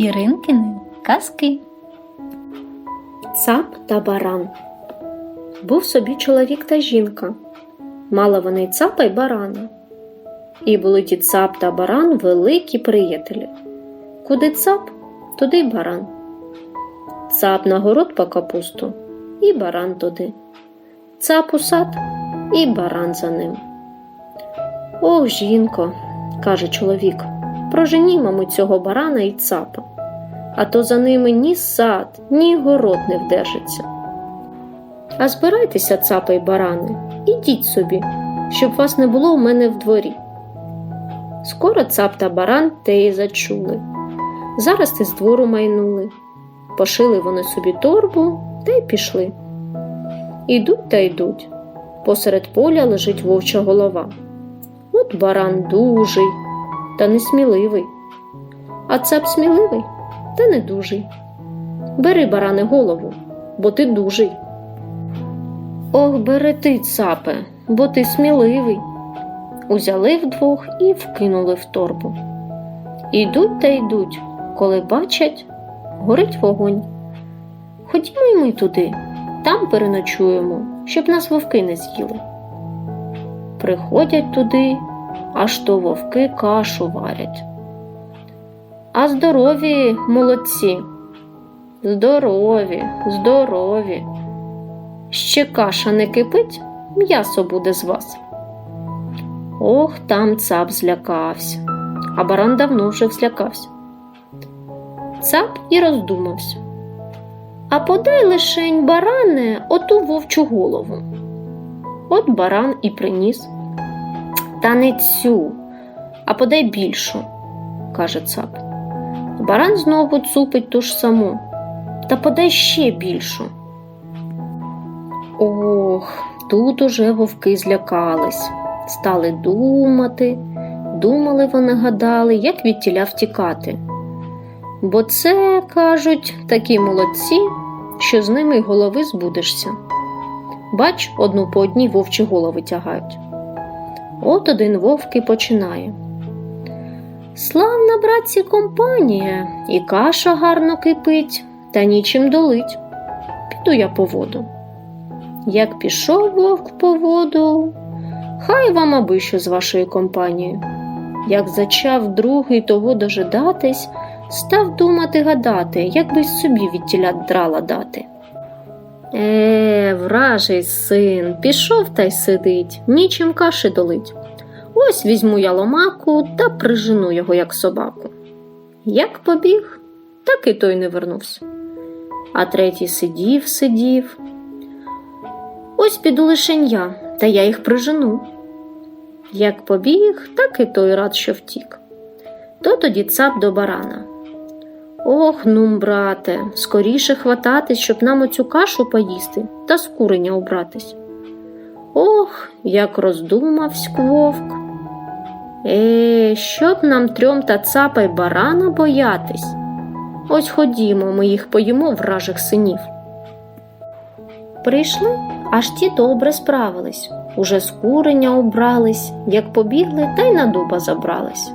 Іринкини казки. Цап та баран. Був собі чоловік та жінка. Мали вони цапа й барана. І були ті цап та баран великі приятелі. Куди цап, туди й баран. Цап на город по капусту, і баран туди. Цап у сад, і баран за ним. Ох, жінко, каже чоловік, проженімо ми цього барана і цапа, а то за ними ні сад, ні город не вдержиться. А збирайтеся, цапа й барани, ідіть собі, щоб вас не було у мене в дворі. Скоро цап та баран те й зачули. Зараз ти з двору майнули. Пошили вони собі торбу та й пішли. Ідуть та йдуть. Посеред поля лежить вовча голова. От баран дужий та несміливий, а цап сміливий та не дужий. Бери, баране, голову, бо ти дужий. Ох, бери ти, цапе, бо ти сміливий. Узяли вдвох і вкинули в торбу. Ідуть та йдуть, коли бачать, горить вогонь. Ходімо й ми туди, там переночуємо, щоб нас вовки не з'їли. Приходять туди, аж то вовки кашу варять. А здорові молодці. Здорові, здорові. Ще каша не кипить, м'ясо буде з вас. Ох, там цап злякався, а баран давно вже злякався. Цап і роздумався. А подай лишень баране оту вовчу голову. От баран і приніс. Та не цю, а подай більшу, каже цап. Баран знову цупить ту ж саму, та подай ще більшу. Ох, тут уже вовки злякались, стали думати, думали вони гадали, як від тіля втікати. Бо це, кажуть, такі молодці, що з ними й голови збудешся. Бач, одну по одній вовчі голови тягають. От один вовк і починає. Славна, братці, компанія, і каша гарно кипить, та нічим долить. Піду я по воду. Як пішов вовк по воду, хай вам аби що з вашою компанією. Як зачав другий того дожидатись, став думати гадати, як би собі від тіля драла дати. Е, вражий син, пішов та й сидить, нічим каші долить. Ось візьму я ломаку та прижену його, як собаку. Як побіг, так і той не вернувся. А третій сидів, сидів. Ось піду лишень я, та я їх прижену. Як побіг, так і той рад, що втік. То тоді цап до барана. Ох, ну, брате, скоріше хвататись, щоб нам оцю кашу поїсти та з куреня убратись. Ох, як роздумавсь вовк. Е, щоб нам трьом та цапа й барана боятись. Ось ходімо, ми їх поїмо вражих синів. Прийшли, аж ті добре справились, уже з куреня убрались, як побігли, та й на дуба забрались.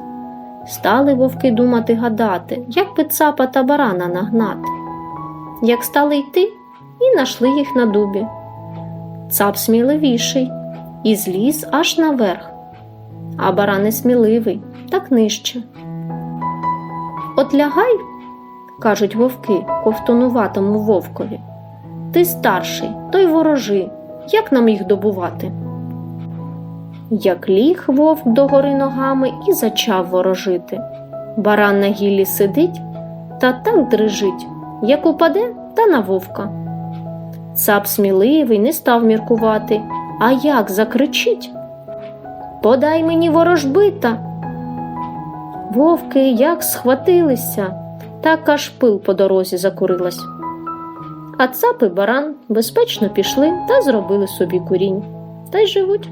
Стали вовки думати гадати, як би цапа та барана нагнати. Як стали йти, і нашли їх на дубі. Цап сміливіший і зліз аж наверх, а баран несміливий, так нижче. От лягай, кажуть вовки ковтонуватому вовкові. Ти старший, той ворожи, як нам їх добувати? Як ліг вовк догори ногами і зачав ворожити. Баран на гіллі сидить та так дрижить, як упаде, та на вовка. Цап сміливий не став міркувати, а як закричить Подай мені ворожбита. Вовки як схватилися, так аж пил по дорозі закурилась. А цап і баран безпечно пішли та зробили собі курінь, та й живуть.